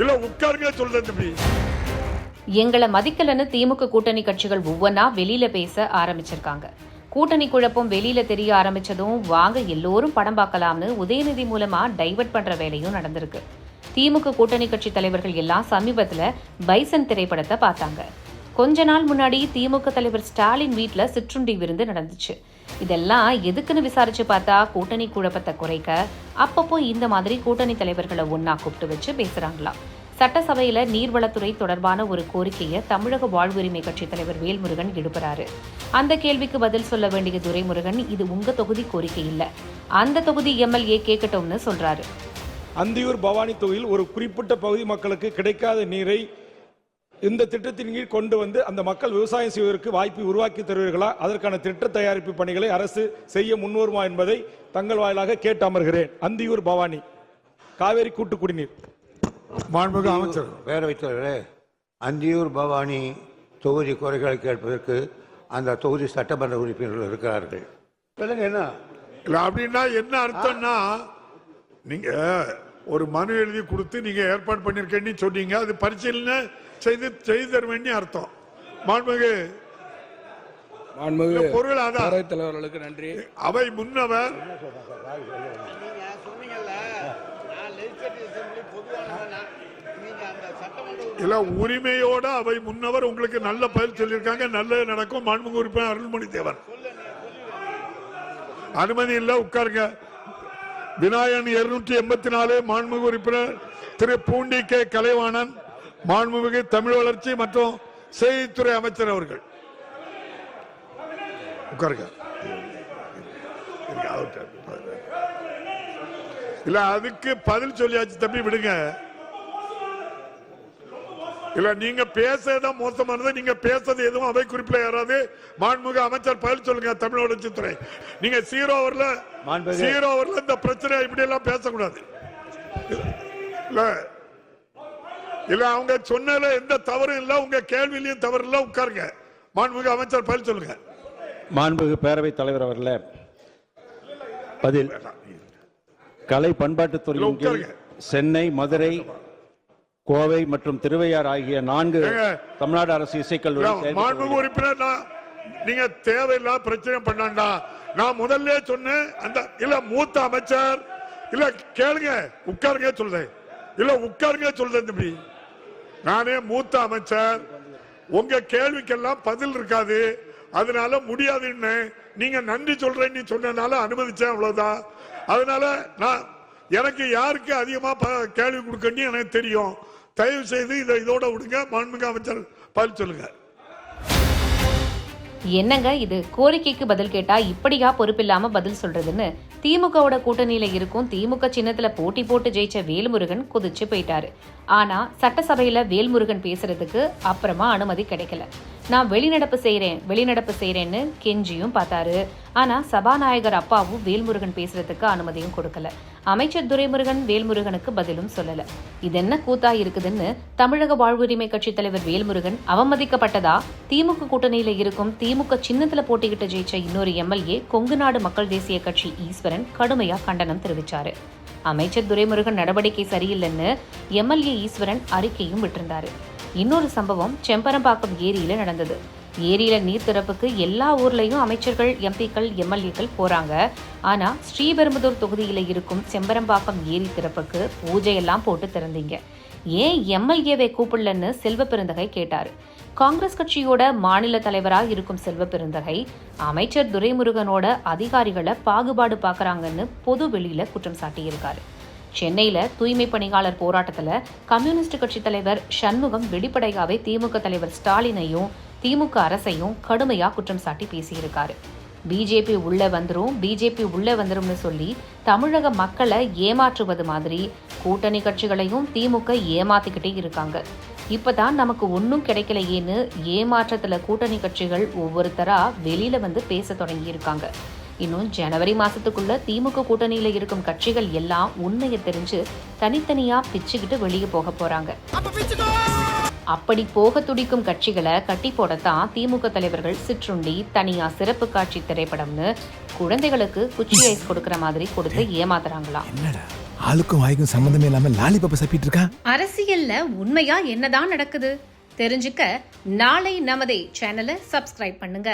இல்ல உட்காருங்க சொல்றேன் தம்பி. எங்களை மதிக்கலன்னு திமுக கூட்டணி கட்சிகள் ஒவ்வொன்றா வெளியில பேச ஆரம்பிச்சிருக்காங்க. கூட்டணி குழப்பம் வெளியில தெரிய ஆரம்பிச்சதும் வாங்க எல்லோரும் படம் பார்க்கலாம்னு உதயநிதி மூலமா டைவர்ட் பண்ற வேலையும் நடந்திருக்கு. திமுக கூட்டணி கட்சி தலைவர்கள் எல்லாம் சமீபத்துல பைசன் திரைப்படத்தை பார்த்தாங்க. கொஞ்ச நாள் முன்னாடி திமுக தலைவர் ஸ்டாலின் வீட்டில் சிற்றுண்டி விருந்து நடந்துச்சு. இதெல்லாம் எதுக்குன்னு விசாரிச்சு பார்த்தா கூட்டணி குழப்பத்தை குறைக்க அப்பப்போ இந்த மாதிரி கூட்டணி தலைவர்களை ஒன்றா கூப்பிட்டு வச்சு பேசுறாங்களாம். சட்டசபையில நீர்வளத்துறை தொடர்பான ஒரு கோரிக்கையை தமிழக வாழ்வுரிமை கட்சி தலைவர் வேல்முருகன் எழுப்புறாரு. அந்த கேள்விக்கு பதில் சொல்ல வேண்டிய துரைமுருகன் இது உங்க தொகுதி கோரிக்கை இல்ல. அந்த தொகுதி எம்எல்ஏ கேட்கட்டும்னு சொல்றாரு. அந்தியூர் பவானி தொகுதியில் ஒரு குறிப்பிட்ட பகுதி மக்களுக்கு கிடைக்காத நீரை இந்த திட்டத்தின் கீழ் கொண்டு வந்து அந்த மக்கள் விவசாயம் செய்வதற்கு வாய்ப்பை உருவாக்கி தருவீர்களா? அதற்கான திட்ட தயாரிப்பு பணிகளை அரசு செய்ய முன்வருமா என்பதை தங்கள் வாயிலாக கேட்டு அமர்கிறேன். அந்தியூர் பவானி. காவேரி கூட்டு குடிநீர். மாண்புமிகு அமைச்சர். பேரவைத் தலைவரே அந்தியூர் பவானி தொகுதி குறைகளை கேட்பதற்கு அந்த தொகுதி சட்டமன்ற உறுப்பினர்கள் இருக்கிறார்கள். என்ன? இல்ல அப்படின்னா என்ன அர்த்தம்னா நீங்க ஒரு மனு எழுதி கொடுத்து நீங்க ஏற்பாடு பண்ணிருக்கேன்னு சொன்னீங்க. அது பரிசீலனை செய்து செய்து தருவேன்னு அர்த்தம். மாண்புமிகு மாண்புமிகு பொருள் அதான். தலைவர்களுக்கு நன்றி. அவை முன்னவர். இல்ல உரிமையோட அவை முன்னவர் உங்களுக்கு நல்ல பதில் சொல்லியிருக்காங்க. நல்லது நடக்கும். மாண்புமிகு உறுப்பினர் அருள்மொழி தேவர் அனுமதி இல்ல உட்காருங்க. விநாயகன் இருநூற்றி எண்பத்தி நாலு மாண்புமிகு உறுப்பினர் திரு பூண்டி கே. கலைவாணன் மாண்புமிகு தமிழ் வளர்ச்சி மற்றும் செய்தித்துறை அமைச்சர் அவர்கள். உட்காருங்க. இல்ல அதுக்கு பதில் சொல்லியாச்சு தம்பி விடுங்க. இல்ல நீங்க பேசுறதா மோசமானது நீங்க பேசுறது எதுவும் அவை குறிப்பில் யாராவது மாண்புமிகு அமைச்சர் பதில் சொல்லுங்க தமிழ் வளர்ச்சித்துறை நீங்க சீரோ ஓவர்ல சீரோ ஓவர்ல இந்த பிரச்சனை இப்படி எல்லாம் பேசக்கூடாது. இல்ல இல்ல அவங்க சொன்னதுல எந்த தவறும் இல்ல உங்க கேள்வியிலையும் தவறு இல்ல உட்காருங்க. மாண்புமிகு அமைச்சர் பதில் சொல்லுங்க. மாண்புமிகு பேரவைத் தலைவர் அவர்களே பதில். கலை பண்பாட்டுத் துறையின் கீழ் உட்காருங்க. சென்னை மதுரை கோவை மற்றும் திருவையார் ஆகிய நான்கு. தமிழ்நாடு அரசு இசைக்கல்லூரி. உறுப்பினர் நீங்க தேவையில்லாத பிரச்சனை பண்ணாண்டா. நான் முதல்ல சொன்னேன் அந்த இல்ல மூத்த அமைச்சர் இல்ல கேளுங்க உட்காருங்க சொல்றேன். இல்ல உட்காருங்க சொல்றேன் தம்பி. நானே மூத்த அமைச்சர். உங்க கேள்விக்கெல்லாம் பதில் இருக்காது. அதனால முடியாதுன்னு நீங்க நன்றி சொல்றேன்னு சொன்னனால அனுமதிச்சேன் அவ்வளவுதான். அதனால நான் எனக்கு யாருக்கு அதிகமா கேள்வி கொடுக்கணும்னு எனக்கு தெரியும். தயவு செய்து இதை இதோட விடுங்க. மாண்புமிகு அமைச்சர் பதில் சொல்லுங்க. என்னங்க இது? கோரிக்கைக்கு பதில் கேட்டா இப்படியா பொறுப்பில்லாம பதில் சொல்றதுன்னு? திமுகவோட கூட்டணியில இருக்கும் திமுக சின்னத்துல போட்டி போட்டு ஜெயிச்ச வேல்முருகன் குதிச்சு போயிட்டாரு. ஆனா சட்டசபையில வேல்முருகன் பேசுறதுக்கு அப்புறமா அனுமதி கிடைக்கல. நான் வெளிநடப்பு செய்கிறேன் வெளிநடப்பு செய்கிறேன்னு கெஞ்சியும் பார்த்தாரு. ஆனால் சபாநாயகர் அப்பாவும் வேல்முருகன் பேசுறதுக்கு அனுமதியும் கொடுக்கல. அமைச்சர் துரைமுருகன் வேல்முருகனுக்கு பதிலும் சொல்லல. இது என்ன கூத்தா இருக்குதுன்னு தமிழக வாழ்வுரிமை கட்சி தலைவர் வேல்முருகன் அவமதிக்கப்பட்டதா? திமுக கூட்டணியில இருக்கும் திமுக சின்னத்துல போட்டியிட்டு ஜெயிச்ச இன்னொரு எம்எல்ஏ கொங்குநாடு மக்கள் தேசிய கட்சி ஈஸ்வரன் கடுமையா கண்டனம் தெரிவிச்சாரு. அமைச்சர் துரைமுருகன் நடவடிக்கை சரியில்லைன்னு எம்எல்ஏ ஈஸ்வரன் அறிக்கையும் விட்டிருந்தாரு. இன்னொரு சம்பவம் செம்பரம்பாக்கம் ஏரியில் நடந்தது. ஏரியில நீர் திறப்புக்கு எல்லா ஊர்லயும் அமைச்சர்கள் எம்பிக்கள் எம்எல்ஏக்கள் போறாங்க. ஆனா ஸ்ரீபெரும்புதூர் தொகுதியில இருக்கும் செம்பரம்பாக்கம் ஏரி திறப்புக்கு பூஜையெல்லாம் போட்டு திறந்தீங்க. ஏன் எம்எல்ஏவை கூப்பிடலன்னு செல்வ பெருந்தகை கேட்டாரு. காங்கிரஸ் கட்சியோட மாநில தலைவராக இருக்கும் செல்வ பெருந்தகை அமைச்சர் துரைமுருகனோட அதிகாரிகளை பாகுபாடு பார்க்குறாங்கன்னு பொது வெளியில குற்றம் சாட்டியிருக்காரு. சென்னையில் தூய்மை பணியாளர் போராட்டத்தில் கம்யூனிஸ்ட் கட்சி தலைவர் சண்முகம் வெளிப்படையாகவே திமுக தலைவர் ஸ்டாலினையும் திமுக அரசையும் கடுமையாக குற்றம் சாட்டி பேசியிருக்காரு. பிஜேபி உள்ளே வந்துடும் பிஜேபி உள்ளே வந்துரும்னு சொல்லி தமிழக மக்களை ஏமாற்றுவது மாதிரி கூட்டணி கட்சிகளையும் திமுக ஏமாத்திக்கிட்டே இருக்காங்க. இப்பதான் நமக்கு ஒன்றும் கிடைக்கலையேன்னு ஏமாற்றத்தில் கூட்டணி கட்சிகள் ஒவ்வொருத்தராக வெளியில் வந்து பேச தொடங்கியிருக்காங்க. இன்னும் ஜனவரி மாசத்துக்குள்ள திமுக கூட்டணியில இருக்கும் கட்சிகள் எல்லாம் உண்மையை தெரிஞ்சு தனித்தனியா பிச்சுக்கிட்டு வெளியே போக போறாங்க. அப்படி போக துடிக்கும் கட்சிகளை கட்டி போடத்தான் திமுக தலைவர்கள் சிற்றுண்டி தனியா சிறப்பு காட்சி திரைப்படம்னு குழந்தைகளுக்கு குச்சி ஐஸ் கொடுக்கிற மாதிரி கொடுத்து ஏமாத்துறாங்களாம். ஆளுக்கும் வாய்க்கும் சம்மந்தமே இல்லாம லாலிபப்ப சப்பிட்டு இருக்கான் அரசியல்ல உண்மையா என்னதான் நடக்குது? தெரிஞ்சுக்க நாளை நமதே சேனலை சப்ஸ்கிரைப் பண்ணுங்க.